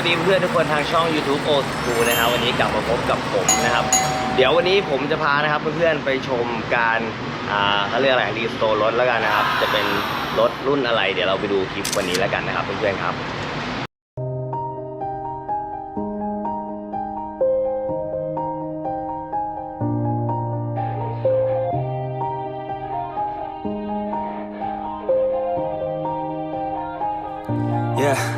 วัสดีเพื่อนทุกคนทางช่อง YouTube o s c o o l นะครับวันนี้กลับมาพบกับผมนะครับ เดี๋ยววันนี้ผมจะพานะครับเพื่อนๆไปชมการเขาเรียกอะไรรีสโตร์รถแล้วกันนะครับ จะเป็นรถรุ่นอะไร เดี๋ยวเราไปดูคลิปวันนี้แล้วกันนะครับเพื่อนๆครับ Yeah.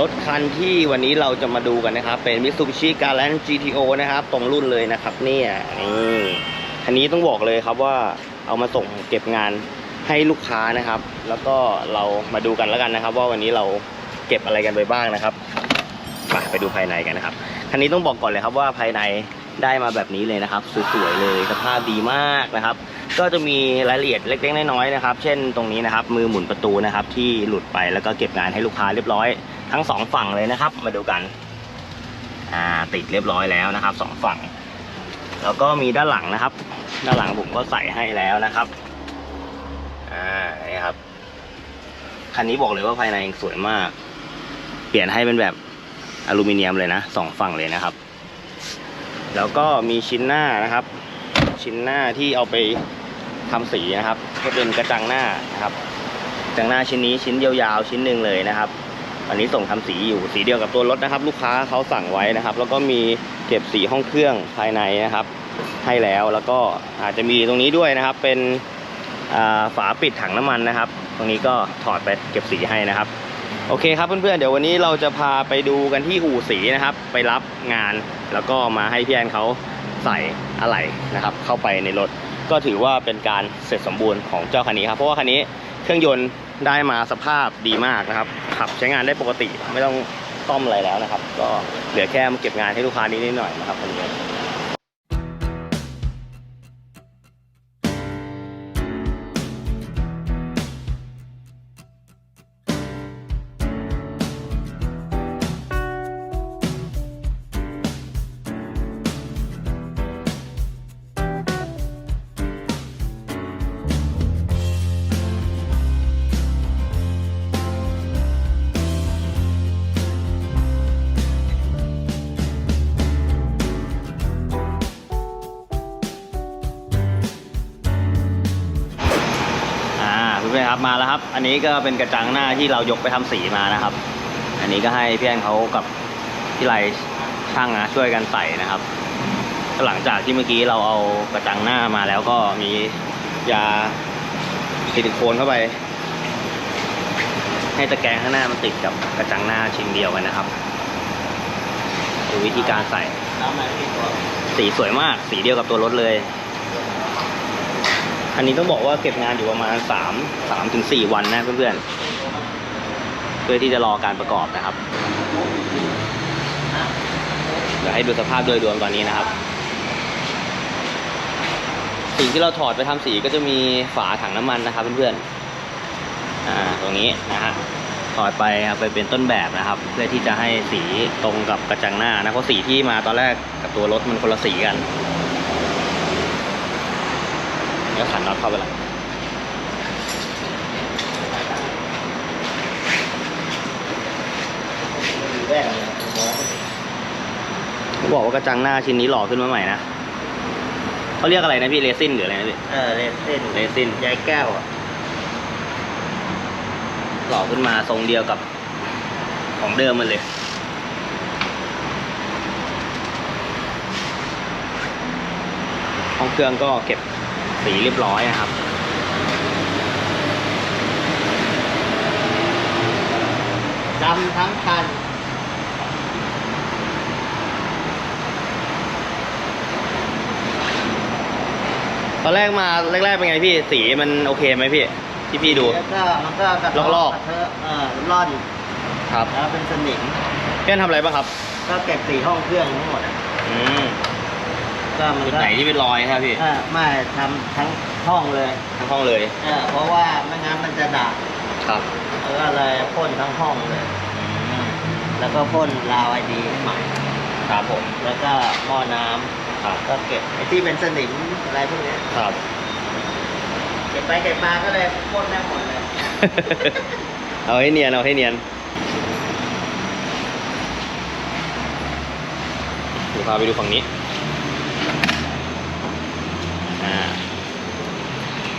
รถคันที่วันนี้เราจะมาดูกันนะครับ เป็น Mitsubishi Galant GTO นะครับ ตรงรุ่นเลยนะครับ เนี่ยนี่คันนี้ต้องบอกเลยครับว่าเอามาส่งเก็บงานให้ลูกค้านะครับ แล้วก็เรามาดูกันแล้วกันนะครับ ว่าวันนี้เราเก็บอะไรกันไปบ้างนะครับไปไปดูภายในกันนะครับคันนี้ต้องบอกก่อนเลยครับว่าภายในได้มาแบบนี้เลยนะครับ สวยๆเลยสภาพดีมากนะครับ ก็จะมีรายละเอียดเล็กๆน้อยๆนะครับ เช่นตรงนี้นะครับ มือหมุนประตูนะครับ ที่หลุดไปแล้วก็เก็บงานให้ลูกค้าเรียบร้อย ทั้งสองฝั่งเลยนะครับ มาดูกัน อ่าติดเรียบร้อยแล้วนะครับสองฝั่ง แล้วก็มีด้านหลังนะครับ ด้านหลังผมก็ใส่ให้แล้วนะครับ อ่านี่ครับคันนี้บอกเลยว่าภายในสวยมาก เปลี่ยนให้เป็นแบบอลูมิเนียมเลยนะสองฝั่งเลยนะครับ แล้วก็มีชิ้นหน้านะครับ ชิ้นหน้าที่เอาไปทำสีนะครับ ก็เป็นกระจังหน้านะครับกระจังหน้าชิ้นนี้ชิ้นยาวๆชิ้นหนึ่งเลยนะครับ อันนี้ส่งทำสีอยู่สีเดียวกับตัวรถนะครับ ลูกค้าเขาสั่งไว้นะครับ แล้วก็มีเก็บสีห้องเครื่องภายในนะครับ ให้แล้วแล้วก็อาจจะมีตรงนี้ด้วยนะครับ เป็นฝาปิดถังน้ำมันนะครับ ตรงนี้ก็ถอดไปเก็บสีให้นะครับ โอเคครับเพื่อนๆเดี๋ยววันนี้เราจะพาไปดูกันที่อู่สีนะครับ ไปรับงานแล้วก็มาให้พี่แอนเขาใส่อะไหล่นะครับ เข้าไปในรถก็ถือว่าเป็นการเสร็จสมบูรณ์ของเจ้าคันนี้ครับเพราะว่าคันนี้เครื่องยนต์ ได้มาสภาพดีมากนะครับ ขับใช้งานได้ปกติไม่ต้องซ่อมอะไรแล้วนะครับ ก็เหลือแค่มาเก็บงานให้ลูกค้านิดหน่อยนะครับคนนี้ เพื่ครับมาแล้วครับ อันนี้ก็เป็นกระจังหน้าที่เรายกไปทำสีมานะครับ อันนี้ก็ให้พี่แอนเขากับพี่ไรช่างนะช่วยกันใส่นะครับ หลังจากที่เมื่อกี้เราเอากระจังหน้ามาแล้วก็มียาซิลิโคนเข้าไป ให้ตะแกรงข้างหน้ามันติดกับกระจังหน้าชิ้นเดียวกันนะครับดูวิธีการใส่สีสวยมากสีเดียวกับตัวรถเลย อันนี้ต้องบอกว่าเก็บงานอยู่ประมาณสามสามถึงสี่วันนะเพื่อนๆเพื่อที่จะรอการประกอบนะครับเดี๋ยวให้ดูสภาพโดยรวมตอนนี้นะครับสิ่งที่เราถอดไปทำสีก็จะมีฝาถังน้ำมันนะครับเพื่อนๆอ่าตรงนี้นะฮะถอดไปครับไปเป็นต้นแบบนะครับ เพื่อที่จะให้สีตรงกับกระจังหน้านะเพราะสีที่มาตอนแรกกับตัวรถมันคนละสีกัน ยขันน็อตเข้าไปละเขาบอกว่ากระจังหน้าชิ้นนี้หล่อขึ้นมาใหม่นะเขาเรียกอะไรนะพี่เรซินหรืออะไรนะพี่ เออเรซินเรซิน ยายแก้วอะหล่อขึ้นมาทรงเดียวกับของเดิมมันเลยของเครื่องก็เก็บ สีเรียบร้อยนะครับดำทั้งคันตอนแรกมาแรกๆเป็นไงพี่ สีมันโอเคไหมพี่ ที่พี่ดู แล้วก็มันก็กระทบลอกๆ กระเทอะเออร่อนครับแล้วเป็นสนิม เพื่อนทำอะไรบ้างครับ ก็เก็บสีห้องเครื่องทั้งหมดอะอืม ก็มันจุดก็ไหนที่เป็นรอยครับพี่เออไม่ทำทั้งห้องเลยทั้งห้องเลยเออเพราะว่าไม่งั้นมันจะดับครับแล้วก็เลยพ่นทั้งห้องเลย อืมแล้วก็พ่นราวไอดีใหม่ ครับผมแล้วก็หม้อน้ำครับก็เก็บไอ้ที่เป็นสนิมอะไรพวกเนี้ยครับ เก็บไปเก็บมาก็เลยพ่นได้หมดเลย เอาให้เนียนเอาให้เนียนเดี๋ยวพาไปดูฝั่งนี้อ่า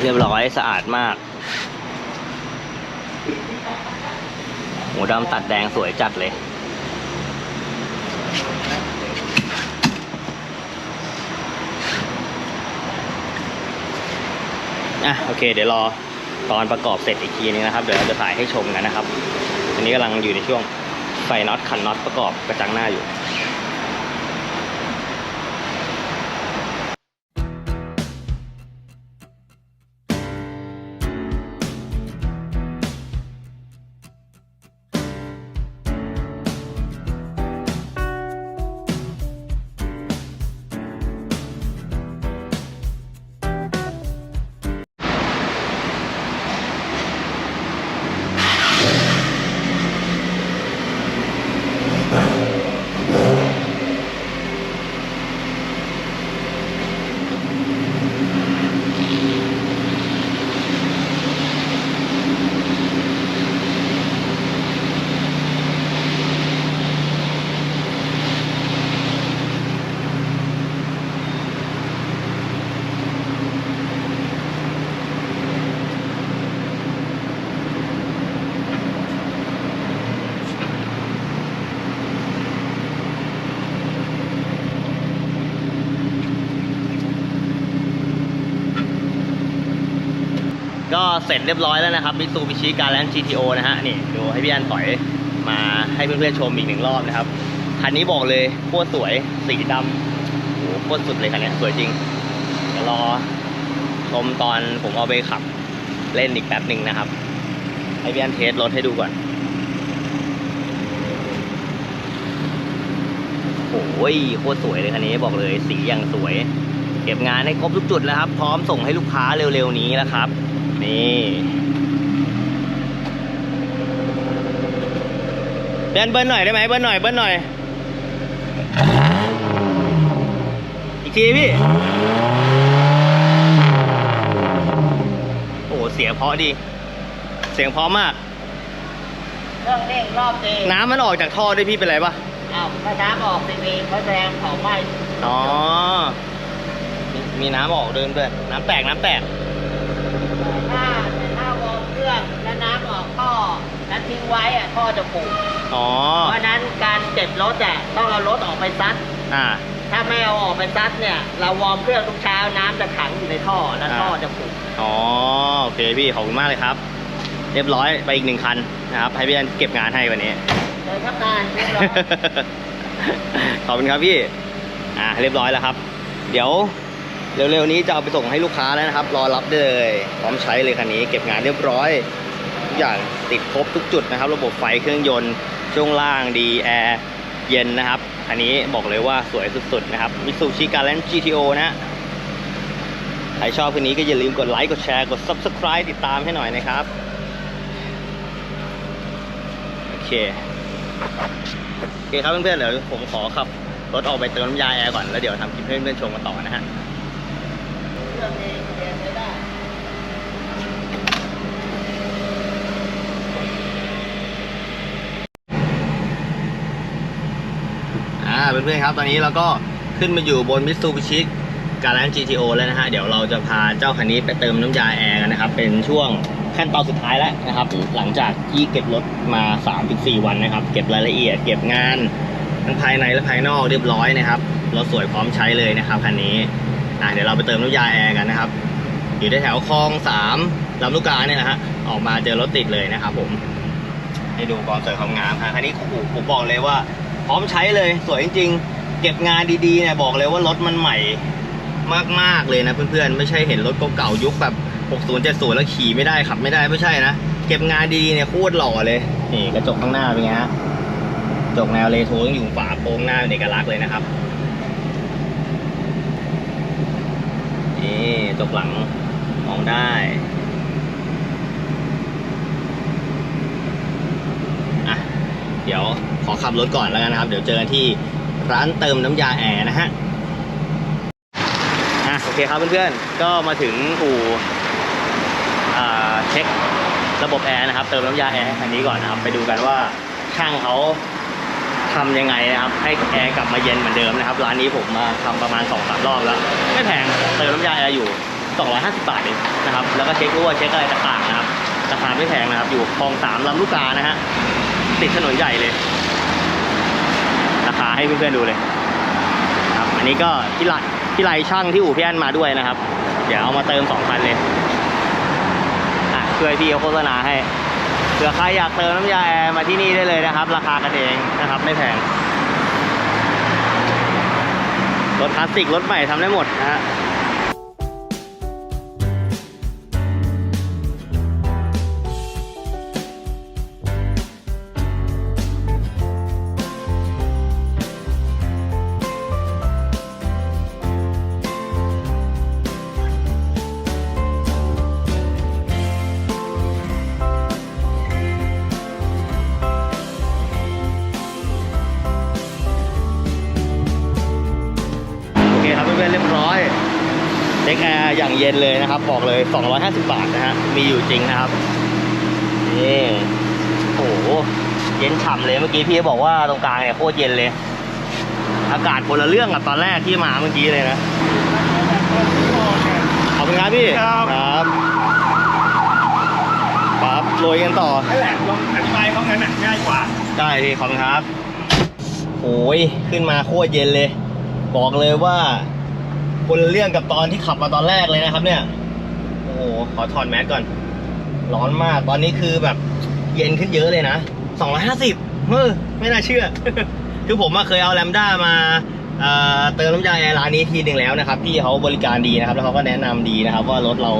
เรียบร้อยสะอาดมากหัวดำตัดแดงสวยจัดเลย อะโอเค เดี๋ยวรอตอนประกอบเสร็จอีกทีนึงนะครับ เดี๋ยวเราจะถ่ายให้ชมกันนะครับ อันนี้กำลังอยู่ในช่วงใส่น็อตขันน็อตประกอบกระจังหน้าอยู่ เสร็จเรียบร้อยแล้วนะครับมิซูบิชิการแลน GTO นะฮะนี่ดูให้พี่อันถอยมาให้เพื่อนๆชมอีกหนึ่งรอบนะครับคันนี้บอกเลยโคตรสวยสีดำโอ้โหโคตรสุดเลยคันนี้สวยจริงเดี๋ยวรอชมตอนผมเอาไปขับเล่นอีกแป๊บหนึ่งนะครับให้พี่อันเทสรถให้ดูก่อนโอ้ยโคตรสวยเลยคันนี้บอกเลยสีอย่างสวย เก็บงานให้ครบทุกจุดแล้วครับ พร้อมส่งให้ลูกค้าเร็วๆนี้แล้วครับ นี่เดินเบิ้ลหน่อยได้ไหมเบิ้ลหน่อยเบิ้ลหน่อย อีกทีพี่ โอ้โหเสียงเพราะดี เสียงเพราะมาก เครื่องเร่งรอบดีน้ำมันออกจากท่อด้วยพี่เป็นไรปะอ้าวถ้าน้ำออกทีวีเขาแสดงเผาไหม้อ๋อมีมีน้ำออกเดินด้วย น้ำแตกน้ำแตก ถ้าถ้าวอร์มเครื่องแล้วน้ำออกท่อ แล้วทิ้งไว้อะท่อจะผูกอ๋อ เพราะฉะนั้นการเก็บรถอะต้องเอารถออกไปซัดอ่า ถ้าไม่เอาออกไปซัดเนี่ย เราวอร์มเครื่องทุกเช้าน้ำจะขังอยู่ในท่อแล้วอ่าท่อจะผูกอ๋อโอเคพี่ขอบคุณมากเลยครับ เรียบร้อยไปอีกหนึ่งคันนะครับให้พี่อันเก็บงานให้วันนี้เลยครับนายเรียบร้อยขอบคุณครับพี่อ่าเรียบร้อยแล้วครับ เดี๋ยวเร็วๆนี้จะเอาไปส่งให้ลูกค้าแล้วนะครับ รอรับได้เลย พร้อมใช้เลยคันนี้ เก็บงานเรียบร้อยทุก อย่างติดครบทุกจุดนะครับ ระบบไฟเครื่องยนต์ช่วงล่างดีแอร์เย็นนะครับ อันนี้บอกเลยว่าสวยสุดๆนะครับมิ t ูชิการแลน GTO นะใครชอบคันนี้ก็อย่าลืมกดไลค์กดแชร์กด Subscribe ติดตามให้หน่อยนะครับ โอเค โอเคครับเพื่อนๆเดี๋ยวผมขอขับรถออกไปเติมน้ำยาแอร์ก่อนแล้วเดี๋ยวทำคลิปให้เพื่อนๆชมกันต่อนะฮะ เครื่องนี้เรียนไม่ได้ อ่าเพื่อนๆครับ ตอนนี้เราก็ขึ้นมาอยู่บนมิ t ูบิชิการัน GTO แล้วนะฮะ เดี๋ยวเราจะพาเจ้าคันนี้ไปเติมน้ำยาแอร์กันนะครับ เป็นช่วงขั้นตอนสุดท้ายแล้วนะครับ หลังจากที่เก็บรถมา 3-4 วันนะครับ เก็บรายละเอียด เก็บงานทั้งภายในและภายนอกเรียบร้อยนะครับรถสวยพร้อมใช้เลยนะครับคันนี้อะเดี๋ยวเราไปเติมน้ำยาแอร์กันนะครับ อยู่ที่แถวคลองสามลำลูกกาเนี่ยนะฮะออกมาเจอรถติดเลยนะครับผมให้ดูความสวยความงามฮะคันนี้ผมบอกเลยว่า พร้อมใช้เลย สวยจริงๆ เก็บงานดีๆเนี่ยบอกเลยว่ารถมันใหม่มากๆเลยนะเพื่อนๆ ไม่ใช่เห็นรถเก่าๆยุคแบบ60 70แล้วขี่ไม่ได้ขับไม่ได้ไม่ใช่นะ เก็บงานดีๆเนี่ยโคตรหล่อเลยนี่กระจกข้างหน้าเป็นไงฮะกระจกแนวเลโทต้องอยู่ฝาโปรงหน้าเป็นเอกลักษณ์เลยนะครับนี่กระจกหลังมองได้อะเดี๋ยว ขอขับรถก่อนแล้วกันนะครับ เดี๋ยวเจอกันที่ร้านเติมน้ำยาแอร์นะฮะอะโอเคครับเพื่อนๆ ก็มาถึงอู่เช็คระบบแอร์นะครับ เติมน้ำยาแอร์ให้คันนี้ก่อนนะครับ ไปดูกันว่าช่างเขาทำยังไงนะครับ ให้แอร์กลับมาเย็นเหมือนเดิมนะครับ ร้านนี้ผมมาทำประมาณ2อสรอบแล้ว ไม่แพงเติมน้ำยาแอร์อยู่ 250 บาทเองนะครับ แล้วก็เช็ครั่วเช็คอะไรต่างๆนะครับราคาไม่แพงนะครับ อยู่คลองสามลำลูกกานะฮะติดถนนใหญ่เลย ราคาให้เพื่อนๆดูเลยครับอันนี้ก็ที่ไลที่ไลช่างที่อู่พี่อันมาด้วยนะครับ เดี๋ยวเอามาเติมสองพันเลยอะช่วยพี่เขาโฆษณาให้เผื่อใครอยากเติมน้ำยาแอร์มาที่นี่ได้เลยนะครับ ราคากันเองนะครับไม่แพงรถคลาสสิกรถใหม่ทำได้หมดนะฮะ ร์อย่างเย็นเลยนะครับ บอกเลย 250 บาทนะฮะ มีอยู่จริงนะครับ นี่โอ้โห เย็นฉ่ำเลยเมื่อกี้พี่บอกว่าตรงกลางเนี่ยโคตรเย็นเลย อากาศคนละเรื่องกับตอนแรกที่มาเมื่อกี้เลยนะ ขอบคุณครับพี่ ครับ ครับครับโรยกันต่อนั่นแหละลองอธิบายเขางั้นน่ะง่ายกว่า ได้พี่ขอบคุณครับ โอ้ย ขึ้นมาโคตรเย็นเลย บอกเลยว่า คนเรื่องกับตอนที่ขับมาตอนแรกเลยนะครับ เนี่ย โอ้โหขอถอดแมสก่อน ร้อนมาก ตอนนี้คือแบบเย็นขึ้นเยอะเลยนะ250เฮ้อไม่น่าเชื่อ คือผมเคยเอาแลมด้ามาเติมน้ำยาแอร์ร้านนี้ทีหนึ่งแล้วนะครับพี่เขาบริการดีนะครับ แล้วเขาก็แนะนำดีนะครับ ว่ารถเรา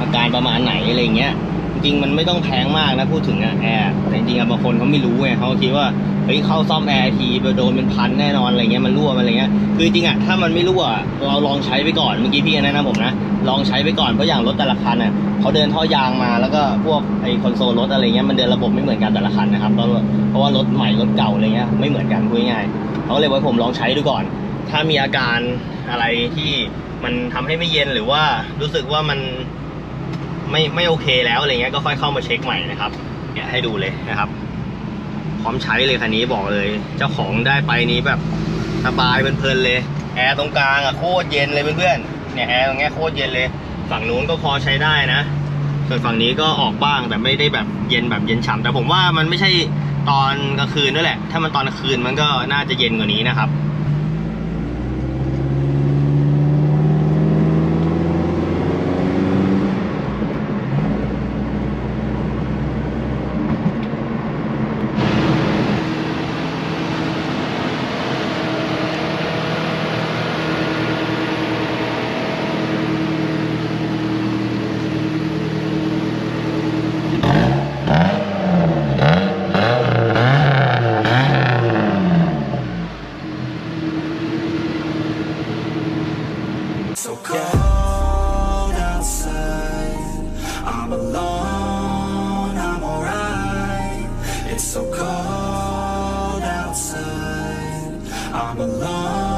อาการประมาณไหนอะไรเงี้ยจริงๆมันไม่ต้องแพงมากนะพูดถึงอะแอร์แต่จริงๆอะบางคนเขาไม่รู้ไงเขาคิดว่า ฮ้ยเข้าซ่อมแอร์ทีโดนเป็นพันแน่นอนอะไรเงี้ยมันรั่วมันอะไรเงี้ยคือจริงอะถ้ามันไม่รั่วเราลองใช้ไปก่อนเมื่อกี้พี่แนะนำผมนะลองใช้ไปก่อนเพราะอย่างรถแต่ละคันอะเขาเดินท่อยางมาแล้วก็พวกไอคอนโซลรถอะไรเงี้ยมันเดินระบบไม่เหมือนกันแต่ละคันนะครับเพราะว่าเพราะว่ารถใหม่รถเก่าอะไรเงี้ยไม่เหมือนกันพูดง่ายเขาเลยไว้ผมลองใช้ดูก่อน ถ้ามีอาการอะไรที่มันทำให้ไม่เย็นหรือว่ารู้สึกว่ามันไม่ไม่โอเคแล้วอะไรเงี้ยก็ค่อยเข้ามาเช็คใหม่นะครับเนี่ยให้ดูเลยนะครับ พร้อมใช้เลยคันนี้บอกเลย เจ้าของได้ไปนี้แบบสบายเพลินๆเลยแอร์ตรงกลางอะโคตรเย็นเลยเพื่อนๆเนี่ยแอร์ตรงนี้โคตรเย็นเลย ฝั่งนู้นก็พอใช้ได้นะ ส่วนฝั่งนี้ก็ออกบ้างแต่ไม่ได้แบบเย็นแบบเย็นฉ่ำแต่ผมว่ามันไม่ใช่ตอนกลางคืนด้วยแหละ ถ้ามันตอนกลางคืนมันก็น่าจะเย็นกว่านี้นะครับ I'm alone.